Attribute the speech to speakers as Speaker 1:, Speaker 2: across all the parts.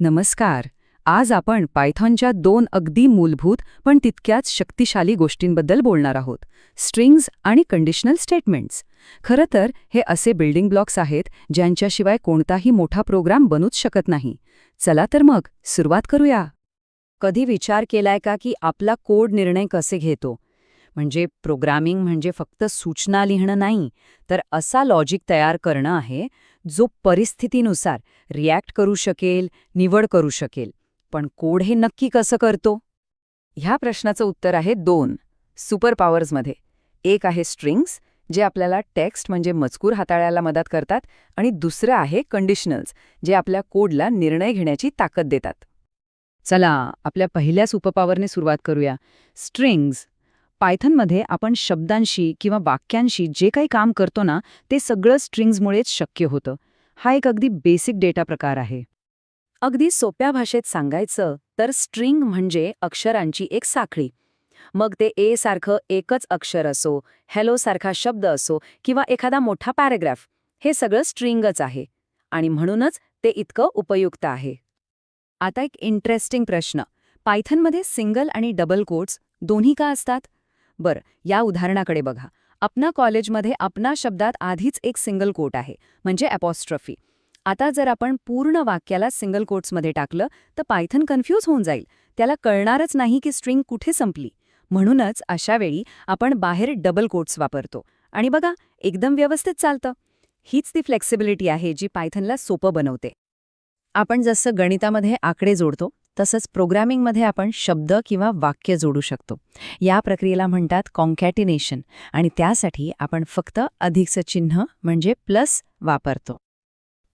Speaker 1: नमस्कार. आज आपण पायथॉनच्या दोन अगदी मूलभूत पण तितक्याच शक्तिशाली गोष्टींबद्दल बोलणार आहोत. स्ट्रिंग्ज आणि कंडिशनल स्टेटमेंट्स. खरं तर हे असे बिल्डिंग ब्लॉक्स आहेत ज्यांच्याशिवाय कोणताही मोठा प्रोग्राम बनूच शकत नाही. चला तर मग सुरुवात करूया. कधी विचार केलाय का की आपला कोड निर्णय कसे घेतो? म्हणजे प्रोग्रामिंग म्हणजे फक्त सूचना लिहिणं नाही तर असा लॉजिक तयार करणं आहे जो परिस्थितीनुसार रिॲक्ट करू शकेल निवड करू शकेल. पण कोड हे नक्की कसं करतो? ह्या प्रश्नाचं उत्तर आहे दोन सुपर पॉवर्समध्ये एक आहे स्ट्रिंग्स जे आपल्याला टेक्स्ट म्हणजे मजकूर हाताळायला मदत करतात आणि दुसरं आहे कंडिशनल्स जे आपल्या कोडला निर्णय घेण्याची ताकद देतात. चला आपल्या पहिल्या सुपरपॉवरने सुरुवात करूया. स्ट्रिंग्ज पायथनमध्ये आपण शब्दांशी किंवा वाक्यांशी जे काही काम करतो ना ते सगळं स्ट्रिंग्जमुळेच शक्य होतं. हा एक अगदी बेसिक डेटा प्रकार आहे. अगदी सोप्या भाषेत सांगायचं तर स्ट्रिंग म्हणजे अक्षरांची एक साखळी. मग ते ए सारखं एकच अक्षर असो हॅलो सारखा शब्द असो किंवा एखादा मोठा पॅरेग्राफ हे सगळं स्ट्रिंगच आहे. आणि म्हणूनच ते इतकं उपयुक्त आहे. आता एक इंटरेस्टिंग प्रश्न. पायथनमध्ये सिंगल आणि डबल कोट्स दोन्ही का असतात? बरं या उदाहरणाकडे बघा. अपना कॉलेजमध्ये अपना शब्दात आधीच एक सिंगल कोट आहे म्हणजे ॲपॉस्ट्रफी आता जर आपण पूर्ण वाक्याला सिंगल कोट्समध्ये टाकलं तर पायथन कन्फ्यूज होऊन जाईल. त्याला कळणारच नाही की स्ट्रिंग कुठे संपली. म्हणूनच अशा वेळी आपण बाहेर डबल कोट्स वापरतो. आणि बघा एकदम व्यवस्थित चालतं. हीच ती फ्लेक्सिबिलिटी आहे जी पायथनला सोपं बनवते. आपण जसं गणितामध्ये आकडे जोडतो तसंच प्रोग्रॅमिंगमध्ये आपण शब्द किंवा वाक्य जोडू शकतो. या प्रक्रियेला म्हणतात कॉन्कॅटिनेशन आणि त्यासाठी आपण फक्त अधिकचं चिन्ह म्हणजे प्लस वापरतो.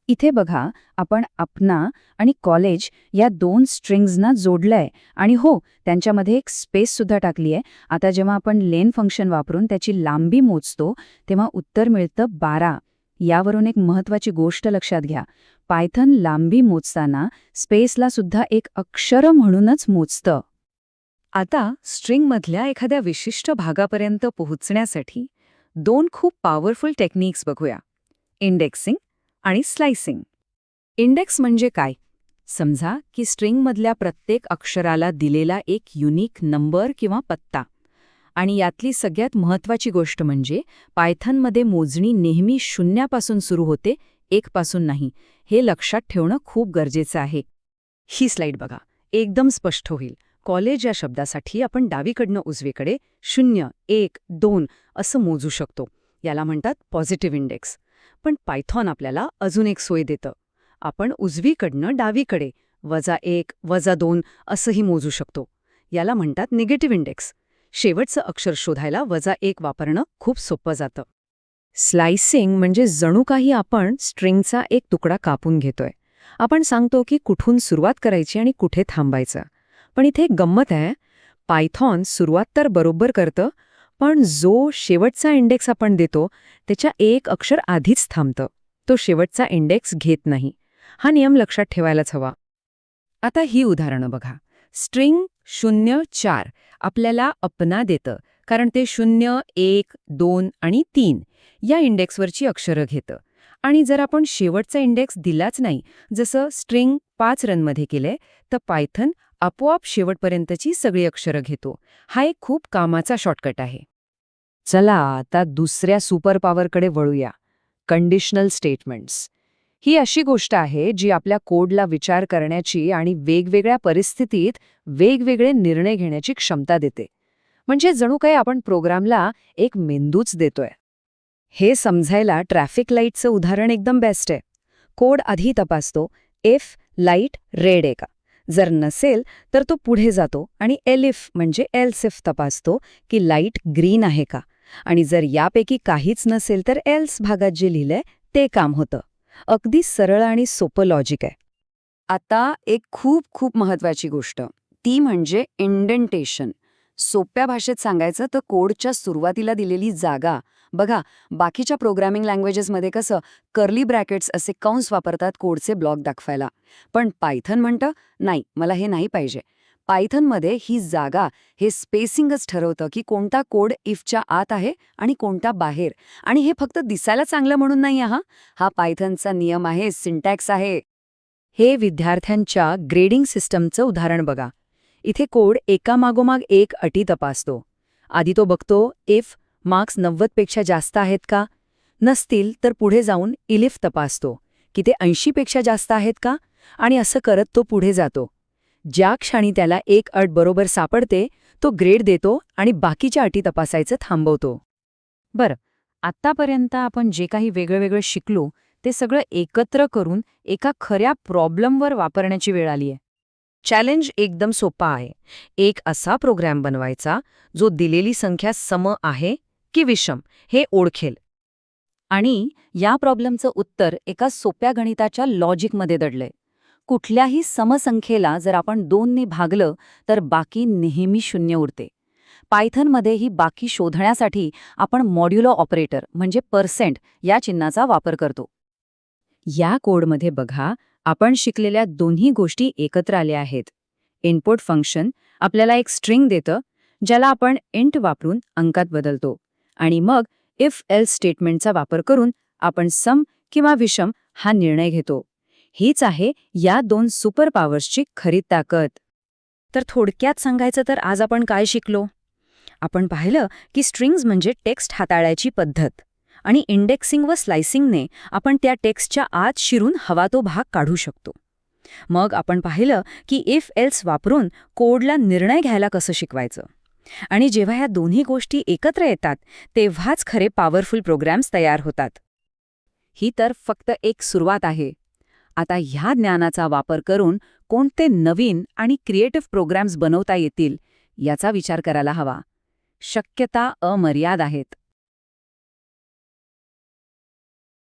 Speaker 1: इथे बघा आपण अपना आणि कॉलेज या दोन स्ट्रिंग्जना जोडलंय आणि हो त्यांच्यामध्ये एक स्पेससुद्धा टाकली आहे आता जेव्हा आपण लेन फंक्शन वापरून त्याची लांबी मोजतो तेव्हा उत्तर मिळतं बारा. यावरून एक महत्वाची गोष्ट लक्षात घ्या. पायथन लांबी मोजताना स्पेसला सुद्धा एक अक्षर म्हणूनच मोजतं. आता स्ट्रिंगमधल्या एखाद्या विशिष्ट भागापर्यंत पोहोचण्यासाठी दोन खूप पॉवरफुल टेक्निक्स बघूया. इंडेक्सिंग आणि स्लायसिंग इंडेक्स म्हणजे काय? समजा की स्ट्रिंगमधल्या प्रत्येक अक्षराला दिलेला एक युनिक नंबर किंवा पत्ता. आणि यातली सगळ्यात महत्वाची गोष्ट म्हणजे पायथनमध्ये मोजणी नेहमी शून्यापासून सुरू होते एकपासून नाही. हे लक्षात ठेवणं खूप गरजेचं आहे. ही स्लाईड बघा. एकदम स्पष्ट होईल. कॉलेज या शब्दासाठी आपण डावीकडनं उजवीकडे शून्य एक दोन असं मोजू शकतो. याला म्हणतात पॉझिटिव्ह इंडेक्स. पण पायथॉन आपल्याला अजून एक सोय देतं. आपण उजवीकडनं डावीकडे वजा एक वजा दोन असंही मोजू शकतो. याला म्हणतात निगेटिव्ह इंडेक्स. शेवटचं अक्षर शोधायला वजा एक वापरणं खूप सोपं जातं. स्लायसिंग म्हणजे जणू काही आपण स्ट्रिंगचा एक तुकडा कापून घेतोय. आपण सांगतो की कुठून सुरुवात करायची आणि कुठे थांबायचं. पण इथे एक गंमत आहे पायथॉन सुरुवात तर बरोबर करतं पण जो शेवटचा इंडेक्स आपण देतो त्याच्या एक अक्षर आधीच थांबतं. तो शेवटचा इंडेक्स घेत नाही. हा नियम लक्षात ठेवायलाच हवा. आता ही उदाहरणं बघा. स्ट्रिंग शून्य चार आपल्याला अपना देतं कारण ते शून्य एक दोन आणि तीन या इंडेक्सवरची अक्षरं घेतं. आणि जर आपण शेवटचा इंडेक्स दिलाच नाही जसं स्ट्रिंग पाच रनमध्ये केलंय तर पायथन आपोआप शेवटपर्यंतची सगळी अक्षरं घेतो. हा एक खूप कामाचा शॉर्टकट आहे. चला आता दुसऱ्या सुपर पॉवरकडे वळूया. Conditional statements. ही अशी गोष्ट आहे जी आपल्या कोडला विचार करण्याची आणि वेगवेगळ्या परिस्थितीत वेगवेगळे निर्णय घेण्याची क्षमता देते. म्हणजे जणू काही आपण प्रोग्रामला एक मेंदूच देतोय. हे समजायला ट्रॅफिक लाईटचं उदाहरण एकदम बेस्ट आहे. कोड आधी तपासतो इफ लाइट रेड आहे का? जर नसेल तर तो पुढे जातो आणि एलिफ म्हणजे एल्सिफ तपासतो की लाइट ग्रीन आहे का? आणि जर यापैकी काहीच नसेल तर एल्स भागात जे लिहिलंय ते काम होतं. अगदी सरळ आणि सोपं लॉजिक आहे. आता एक खूप खूप महत्वाची गोष्ट. ती म्हणजे इंडेंटेशन सोप्या भाषेत सांगायचं तर कोडच्या सुरुवातीला दिलेली जागा. बघा बाकीच्या प्रोग्रॅमिंग लँग्वेजेसमध्ये कसं कर्ली ब्रॅकेट्स असे कंस वापरतात कोडचे ब्लॉक दाखवायला. पण पायथन म्हणतं नाही मला हे नाही पाहिजे. पायथनमध्ये ही जागा हे स्पेसिंगच ठरवतं की कोणता कोड इफच्या आत आहे आणि कोणता बाहेर. आणि हे फक्त दिसायला चांगलं म्हणून नाही हा? हा पायथनचा नियम आहे सिंटॅक्स आहे. हे विद्यार्थ्यांच्या ग्रेडिंग सिस्टमचं उदाहरण बघा. इथे कोड एकामागोमाग एक अटी तपासतो. आधी तो बघतो इफ मार्क्स नव्वदपेक्षा जास्त आहेत का? नसतील तर पुढे जाऊन इलिफ तपासतो. की ते ऐंशीपेक्षा जास्त आहेत का? आणि असं करत तो पुढे जातो. ज्या क्षणी त्याला एक अट बरोबर सापडते तो ग्रेड देतो आणि बाकीच्या अटी तपासायचं थांबवतो. बरं आत्तापर्यंत आपण जे काही वेगळं वेगळं शिकलो ते सगळं एकत्र करून एका खऱ्या प्रॉब्लेमवर वापरण्याची वेळ आलीय. चॅलेंज एकदम सोपा आहे. एक असा प्रोग्रॅम बनवायचा जो दिलेली संख्या सम आहे की विषम हे ओळखेल. आणि या प्रॉब्लेमचं उत्तर एका सोप्या गणिताच्या लॉजिकमध्ये दडलंय. कुठल्याही समसंख्येला जर आपण दोनने भागलं तर बाकी नेहमी शून्य उरते. पायथनमध्ये ही बाकी शोधण्यासाठी आपण मॉड्युलो ऑपरेटर म्हणजे पर्सेंट या चिन्हाचा वापर करतो. या कोडमध्ये बघा आपण शिकलेल्या दोन्ही गोष्टी एकत्र आल्या आहेत. इनपुट फंक्शन आपल्याला एक स्ट्रिंग देतं ज्याला आपण इंट वापरून अंकात बदलतो. आणि मग इफ एल स्टेटमेंटचा वापर करून आपण सम किंवा विषम हा निर्णय घेतो. हीच आहे या दोन सुपर पॉवर्सची खरी ताकद. तर थोडक्यात सांगायचं तर आज आपण काय शिकलो? आपण पाहिलं की स्ट्रिंग्ज म्हणजे टेक्स्ट हाताळायची पद्धत आणि इंडेक्सिंग व स्लायसिंगने आपण त्या टेक्स्टच्या आत शिरून हवा तो भाग काढू शकतो. मग आपण पाहिलं की इफ एल्स वापरून कोडला निर्णय घ्यायला कसं शिकवायचं? आणि जेव्हा ह्या दोन्ही गोष्टी एकत्र येतात तेव्हाच खरे पॉवरफुल प्रोग्रॅम्स तयार होतात. ही तर फक्त एक सुरुवात आहे. आता ह्या ज्ञानाचा वापर करून कोणते नवीन आणि क्रिएटिव्ह प्रोग्रॅम्स बनवता येतील याचा विचार करायला हवा. शक्यता अमर्याद आहेत.